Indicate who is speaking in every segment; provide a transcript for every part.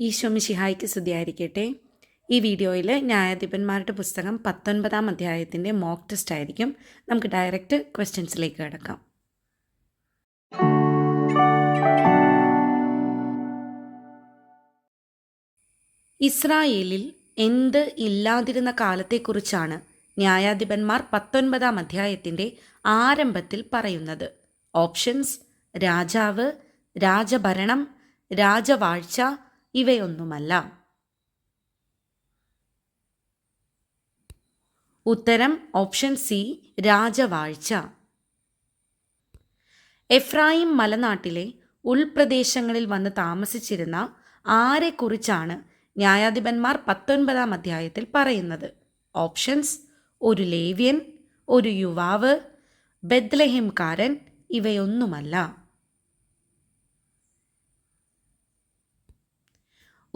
Speaker 1: ഈശോമിശിഹായ്ക്ക് സ്തുതിയായിരിക്കട്ടെ. ഈ വീഡിയോയിൽ ന്യായാധിപന്മാരുടെ പുസ്തകം പത്തൊൻപതാം അധ്യായത്തിന്റെ മോക്ക് ടെസ്റ്റ് ആയിരിക്കും. നമുക്ക് ഡയറക്റ്റ് ക്വസ്റ്റ്യൻസിലേക്ക് കിടക്കാം. ഇസ്രായേലിൽ എന്ത് ഇല്ലാതിരുന്ന കാലത്തെക്കുറിച്ചാണ് ന്യായാധിപന്മാർ പത്തൊൻപതാം അധ്യായത്തിന്റെ ആരംഭത്തിൽ പറയുന്നത്. ഓപ്ഷൻസ് രാജാവ് രാജഭരണം രാജവാഴ്ച ഇവയൊന്നുമല്ല. ഉത്തരം ഓപ്ഷൻ സി രാജവാഴ്ച. എഫ്രായിം മലനാട്ടിലെ ഉൾപ്രദേശങ്ങളിൽ വന്ന് താമസിച്ചിരുന്ന ആരെക്കുറിച്ചാണ് ന്യായാധിപന്മാർ പത്തൊൻപതാം അധ്യായത്തിൽ പറയുന്നത്? ഓപ്ഷൻസ് ഒരു ലേവ്യൻ ഒരു യുവാവ് ബദ്ലഹിംകാരൻ ഇവയൊന്നുമല്ല.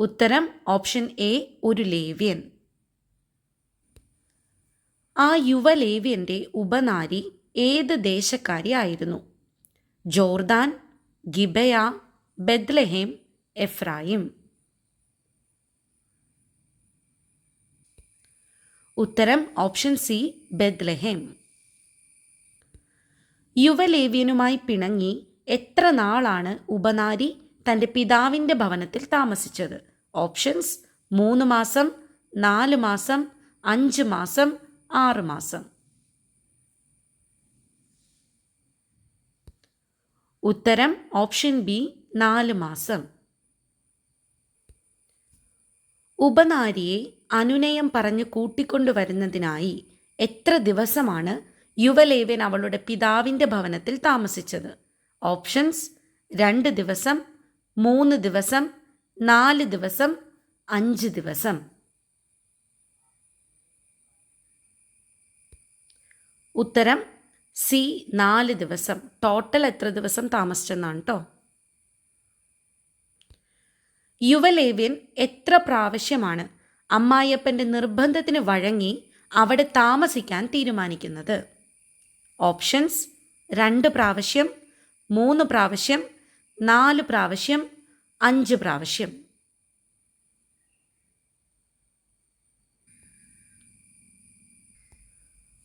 Speaker 1: ഉത്തരം ഓപ്ഷൻ എ ഒരു ലേവ്യൻ. ആ യുവലേവ്യന്റെ ഉപനാരി ഏത് ദേശക്കാരി ആയിരുന്നു? Jordan Gibeah Bethlehem Ephraim. ഉത്തരം ഓപ്ഷൻ സി ബെദ്ലഹേം യുവലേവ്യനുമായി പിണങ്ങി എത്ര നാളാണ് ഉപനാരി തന്റെ പിതാവിന്റെ ഭവനത്തിൽ താമസിച്ചത്? ഓപ്ഷൻസ് മൂന്ന് മാസം നാല് മാസം അഞ്ച് മാസം ആറ് മാസം. ഉത്തരം ഓപ്ഷൻ ബി നാല് മാസം. ഉപനാരിയെ അനുനയം പറഞ്ഞ് കൂട്ടിക്കൊണ്ടുവരുന്നതിനായി എത്ര ദിവസമാണ് യുവലേവൻ അവളുടെ പിതാവിന്റെ ഭവനത്തിൽ താമസിച്ചത്? ഓപ്ഷൻസ് രണ്ട് ദിവസം മൂന്ന് ദിവസം നാല് ദിവസം അഞ്ച് ദിവസം. ഉത്തരം സി നാല് ദിവസം. ടോട്ടൽ എത്ര ദിവസം താമസിച്ചെന്നാണ് കേട്ടോ യുവലേവ്യൻ എത്ര പ്രാവശ്യമാണ് അമ്മായിയപ്പന്റെ നിർബന്ധത്തിന് വഴങ്ങി അവിടെ താമസിക്കാൻ തീരുമാനിക്കുന്നത്? ഓപ്ഷൻസ് രണ്ട് പ്രാവശ്യം മൂന്ന് പ്രാവശ്യം നാല് പ്രാവശ്യം അഞ്ച് പ്രാവശ്യം.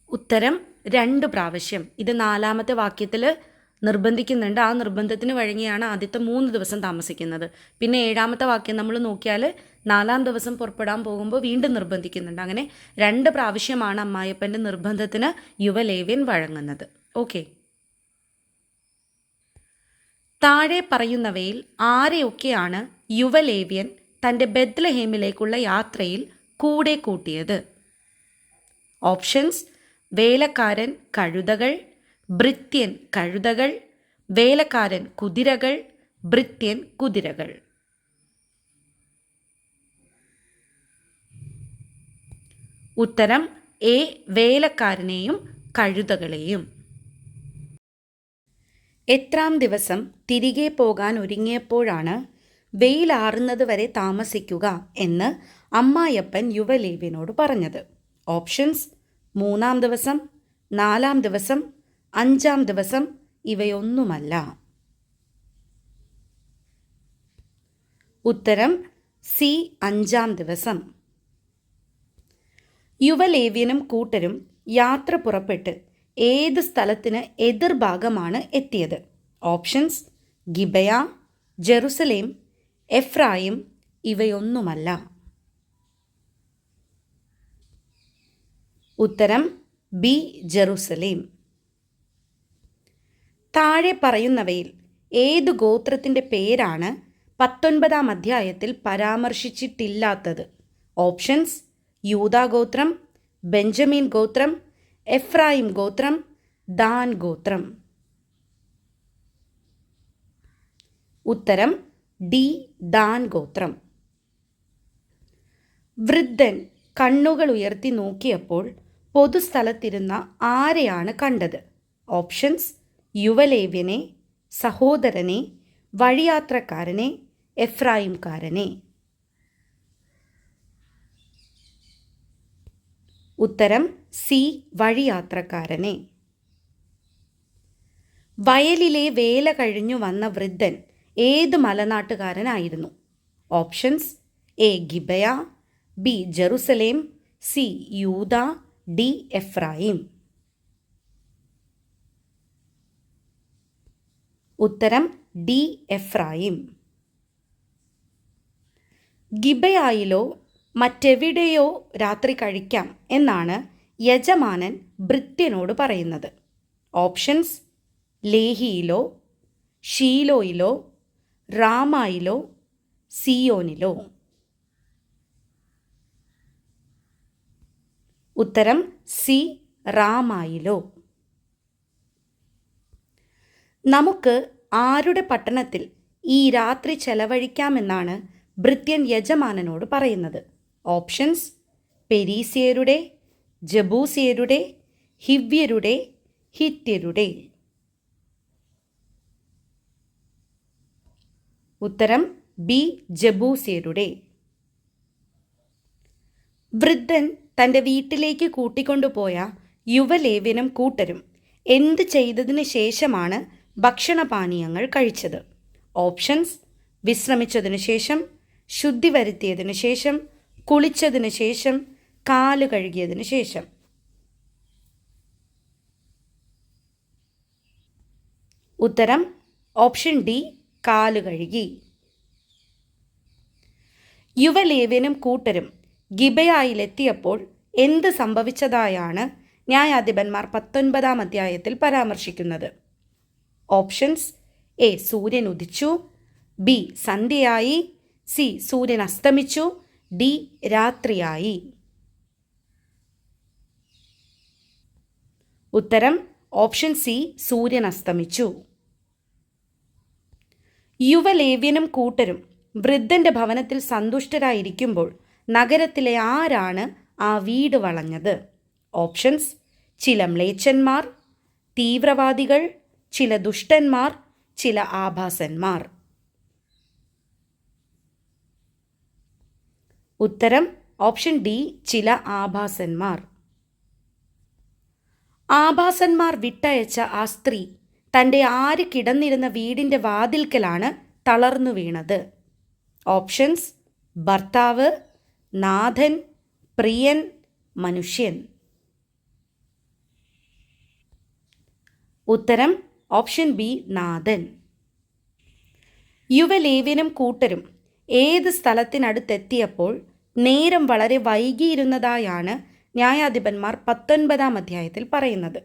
Speaker 1: ഉത്തരം രണ്ട് പ്രാവശ്യം. ഇത് നാലാമത്തെ വാക്യത്തിൽ നിർബന്ധിക്കുന്നുണ്ട്. ആ നിർബന്ധത്തിന് വഴങ്ങിയാണ് ആദ്യത്തെ മൂന്ന് ദിവസം താമസിക്കുന്നത്. പിന്നെ ഏഴാമത്തെ വാക്യം നമ്മൾ നോക്കിയാൽ നാലാം ദിവസം പുറപ്പെടാൻ പോകുമ്പോൾ വീണ്ടും നിർബന്ധിക്കുന്നുണ്ട്. അങ്ങനെ രണ്ട് പ്രാവശ്യമാണ് അമ്മായപ്പന്റെ നിർബന്ധത്തിന് യുവലേവ്യൻ വഴങ്ങുന്നത്. ഓക്കെ. താഴെ പറയുന്നവയിൽ ആരെയൊക്കെയാണ് യുവലേവ്യൻ തന്റെ ബെദ്ലഹേമിലേക്കുള്ള യാത്രയിൽ കൂടെ കൂട്ടിയത്? ഓപ്ഷൻസ് വേലക്കാരൻ കഴുതകൾ ഭൃത്യൻ കഴുതകൾ വേലക്കാരൻ കുതിരകൾ ഭൃത്യൻ കുതിരകൾ. ഉത്തരം എ വേലക്കാരനെയും കഴുതകളെയും. എത്രാം ദിവസം തിരികെ പോകാൻ ഒരുങ്ങിയപ്പോഴാണ് വെയിലാറുന്നത് വരെ താമസിക്കുക എന്ന് അമ്മായപ്പൻ യുവലേവ്യനോട് പറഞ്ഞത്. ഓപ്ഷൻസ് മൂന്നാം ദിവസം നാലാം ദിവസം അഞ്ചാം ദിവസം ഇവയൊന്നുമല്ല. ഉത്തരം സി അഞ്ചാം ദിവസം. യുവലേവ്യനും കൂട്ടരും യാത്ര പുറപ്പെട്ട് ഏത് സ്ഥലത്തിന് എതിർഭാഗമാണ് എത്തിയത്? ഓപ്ഷൻസ് ഗിബയ ജെറുസലേം എഫ്രായിം ഇവയൊന്നുമല്ല. ഉത്തരം ബി ജെറുസലേം. താഴെ പറയുന്നവയിൽ ഏത് ഗോത്രത്തിന്റെ പേരാണ് പത്തൊൻപതാം അധ്യായത്തിൽ പരാമർശിച്ചിട്ടില്ലാത്തത്? ഓപ്ഷൻസ് യൂതാഗോത്രം ബെഞ്ചമിൻ ഗോത്രം എഫ്രായിം ഗോത്രം ദാൻ ഗോത്രം. ഉത്തരം ഡി ദാൻ ഗോത്രം. വൃദ്ധൻ കണ്ണുകൾ ഉയർത്തി നോക്കിയപ്പോൾ പൊതുസ്ഥലത്തിരുന്ന ആരെയാണ് കണ്ടത്? ഓപ്ഷൻസ് യുവലേവ്യനെ സഹോദരനെ വഴിയാത്രക്കാരനെ എഫ്രായിംകാരനെ. ഉത്തരം സി വഴിയാത്രക്കാരനെ. വയലിലെ വേല കഴിഞ്ഞു വന്ന വൃദ്ധൻ ഏത് മലനാട്ടുകാരനായിരുന്നു? Options A Gibeah B Jerusalem C Judah D Ephraim. ഉത്തരം ഡി എഫ്രായിം. ഗിബയായിലോ മറ്റെവിടെയോ രാത്രി കഴിക്കാം എന്നാണ് യജമാനൻ ഭൃത്യനോട് പറയുന്നത്. ഓപ്ഷൻസ് ലേഹിയിലോ ഷീലോയിലോ റാമായിലോ സിയോനിലോ. ഉത്തരം സി റാമായിലോ. നമുക്ക് ആരുടെ പട്ടണത്തിൽ ഈ രാത്രി ചെലവഴിക്കാമെന്നാണ് ഭൃത്യൻ യജമാനനോട് പറയുന്നത്. ഓപ്ഷൻസ് പെരീസിയരുടെ ജബൂസിയരുടെ ഹിവ്യരുടെ ഹിത്യരുടെ ഉത്തരം ബി ജബൂസിയരുടെ. വൃദ്ധൻ തന്റെ വീട്ടിലേക്ക് കൂട്ടിക്കൊണ്ടുപോയ യുവലേവ്യനും കൂട്ടരും എന്ത് ചെയ്തതിന് ശേഷമാണ് ഭക്ഷണപാനീയങ്ങൾ കഴിച്ചത്? ഓപ്ഷൻസ് വിശ്രമിച്ചതിനു ശേഷം ശുദ്ധി വരുത്തിയതിനു ശേഷം കുളിച്ചതിന് ശേഷം കാൽ കഴുകിയതിന് ശേഷം. ഉത്തരം ഓപ്ഷൻ ഡി കാൽ കഴുകി. യുവലേവ്യനും കൂട്ടരും ഗിബയായിലെത്തിയപ്പോൾ എന്ത് സംഭവിച്ചതായാണ് ന്യായാധിപന്മാർ പത്തൊൻപതാം അധ്യായത്തിൽ പരാമർശിക്കുന്നത്. ഓപ്ഷൻസ് എ സൂര്യൻ ഉദിച്ചു ബി സന്ധ്യയായി സി സൂര്യൻ അസ്തമിച്ചു ഡി രാത്രിയായി. ഉത്തരം ഓപ്ഷൻ സി സൂര്യൻ അസ്തമിച്ചു. യുവലേവ്യനും കൂട്ടരും വൃദ്ധന്റെ ഭവനത്തിൽ സന്തുഷ്ടരായിരിക്കുമ്പോൾ നഗരത്തിലെ ആരാണ് ആ വീട് വളഞ്ഞത്? ഓപ്ഷൻസ് ചില മ്ലേച്ഛന്മാർ തീവ്രവാദികൾ ചില ദുഷ്ടന്മാർ ചില ആഭാസന്മാർ. ഉത്തരം ഓപ്ഷൻ ഡി ചില ആഭാസന്മാർ. ആഭാസന്മാർ വിട്ടയച്ച ആ സ്ത്രീ തന്റെ ആര് കിടന്നിരുന്ന വീടിന്റെ വാതിൽക്കലാണ് തളർന്നു വീണത്. ഓപ്ഷൻസ് ഭർത്താവ് നാഥൻ പ്രിയൻ മനുഷ്യൻ. ഉത്തരം ഓപ്ഷൻ ബി നാഥൻ. യുവലേവ്യനും കൂട്ടരും ഏത് സ്ഥലത്തിനടുത്തെത്തിയപ്പോൾ നേരം വളരെ വൈകിയിരുന്നതായാണ് ന്യായാധിപന്മാർ പത്തൊൻപതാം അധ്യായത്തിൽ പറയുന്നത്.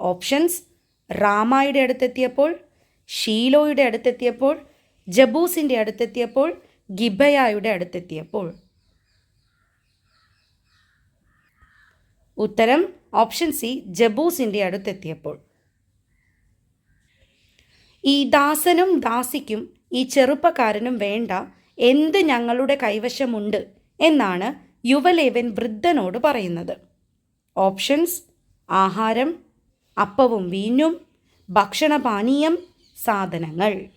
Speaker 1: ഓപ്ഷൻസ് റാമായുടെ അടുത്തെത്തിയപ്പോൾ ഷീലോയുടെ അടുത്തെത്തിയപ്പോൾ ജബൂസിന്റെ അടുത്തെത്തിയപ്പോൾ ഗിബയായുടെ അടുത്തെത്തിയപ്പോൾ. ഉത്തരം ഓപ്ഷൻ സി ജബൂസിന്റെ അടുത്തെത്തിയപ്പോൾ. ഈ ദാസനും ദാസിക്കും ഈ ചെറുപ്പക്കാരനും വേണ്ട എന്ത് ഞങ്ങളുടെ കൈവശമുണ്ട് എന്നാണ് യുവലേവൻ വൃദ്ധനോട് പറയുന്നത്. ഓപ്ഷൻസ് ആഹാരം അപ്പവും വീഞ്ഞും ഭക്ഷണപാനീയം സാധനങ്ങൾ.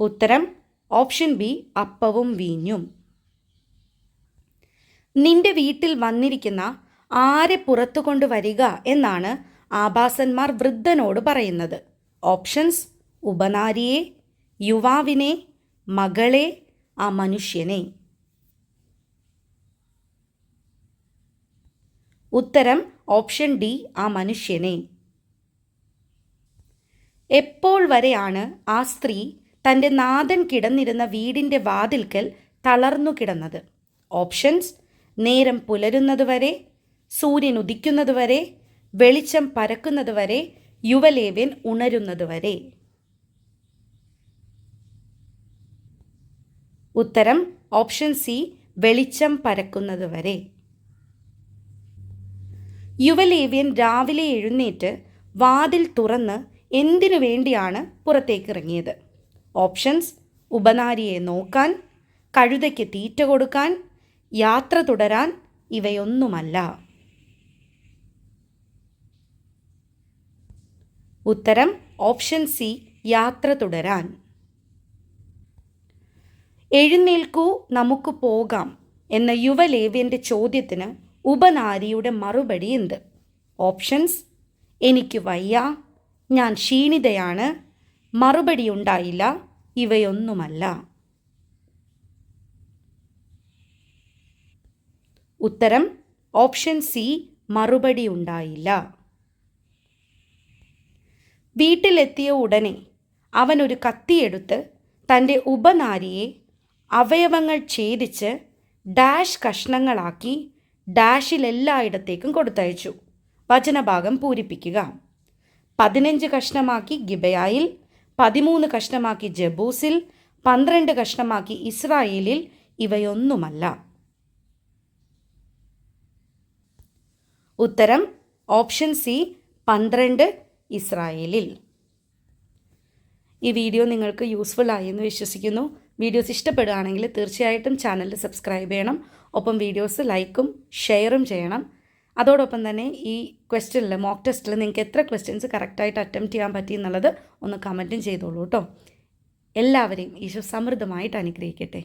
Speaker 1: ഉത്തരം ഓപ്ഷൻ ബി അപ്പവും വീഞ്ഞും. നിന്റെ വീട്ടിൽ വന്നിരിക്കുന്ന ആരെ പുറത്തു കൊണ്ടുവരിക എന്നാണ് ആഭാസന്മാർ വൃദ്ധനോട് പറയുന്നത്. ഓപ്ഷൻസ് ഉപനാരിയെ യുവാവിനെ മകളെ ആ മനുഷ്യനെ. ഉത്തരം ഓപ്ഷൻ ഡി ആ മനുഷ്യനെ. എപ്പോൾ വരെയാണ് ആ സ്ത്രീ തന്റെ നാഥൻ കിടന്നിരുന്ന വീടിന്റെ വാതിൽക്കൽ തളർന്നു കിടന്നത്? ഓപ്ഷൻസ് നേരം പുലരുന്നതുവരെ സൂര്യൻ ഉദിക്കുന്നതുവരെ വെളിച്ചം പരക്കുന്നതുവരെ യുവലേവ്യൻ ഉണരുന്നതുവരെ. ഉത്തരം ഓപ്ഷൻ സി വെളിച്ചം പരക്കുന്നതുവരെ. യുവലേവ്യൻ രാവിലെ എഴുന്നേറ്റ് വാതിൽ തുറന്ന് എന്തിനു വേണ്ടിയാണ് പുറത്തേക്കിറങ്ങിയത്? ഓപ്ഷൻസ് ഉപനാരിയെ നോക്കാൻ കഴുതയ്ക്ക് തീറ്റ കൊടുക്കാൻ യാത്ര തുടരാൻ ഇവയൊന്നുമല്ല. ഉത്തരം ഓപ്ഷൻ സി യാത്ര തുടരാൻ. എഴുന്നേൽക്കൂ നമുക്ക് പോകാം എന്ന യുവലേവ്യന്റെ ചോദ്യത്തിന് ഉപനാരിയുടെ മറുപടി എന്ത്? ഓപ്ഷൻസ് എനിക്ക് വയ്യ ഞാൻ ക്ഷീണിതയാണ് മറുപടി ഉണ്ടായില്ല ഇവയൊന്നുമല്ല. ഉത്തരം ഓപ്ഷൻ സി മറുപടി ഉണ്ടായില്ല. വീട്ടിലെത്തിയ ഉടനെ അവനൊരു കത്തിയെടുത്ത് തന്റെ ഉപനാരിയെ അവയവങ്ങൾ ഛേദിച്ച് ഡാഷ് കഷ്ണങ്ങളാക്കി ഡാഷിലെല്ലായിടത്തേക്കും കൊടുത്തയച്ചു. വചനഭാഗം പൂരിപ്പിക്കുക. പതിനഞ്ച് കഷ്ണമാക്കി ഗിബയായിൽ പതിമൂന്ന് കഷ്ണമാക്കി ജബൂസിൽ പന്ത്രണ്ട് കഷ്ണമാക്കി ഇസ്രായേലിൽ ഇവയൊന്നുമല്ല. ഉത്തരം ഓപ്ഷൻ സി പന്ത്രണ്ട് ഇസ്രായേലിൽ. ഈ വീഡിയോ നിങ്ങൾക്ക് യൂസ്ഫുൾ ആയി എന്ന് വിശ്വസിക്കുന്നു. വീഡിയോസ് ഇഷ്ടപ്പെടുകയാണെങ്കിൽ തീർച്ചയായിട്ടും ചാനൽ സബ്സ്ക്രൈബ് ചെയ്യണം. ഒപ്പം വീഡിയോസ് ലൈക്കും ഷെയറും ചെയ്യണം. അതോടൊപ്പം തന്നെ ഈ ക്വസ്റ്റ്യനിൽ മോക്ക് ടെസ്റ്റിൽ നിങ്ങൾക്ക് എത്ര ക്വസ്റ്റ്യൻസ് കറക്റ്റായിട്ട് അറ്റംപ്റ്റ് ചെയ്യാൻ പറ്റി എന്നുള്ളത് ഒന്ന് കമന്റും ചെയ്തോളൂ കേട്ടോ. എല്ലാവരെയും ഈശോ സമൃദ്ധമായിട്ട് അനുഗ്രഹിക്കട്ടെ.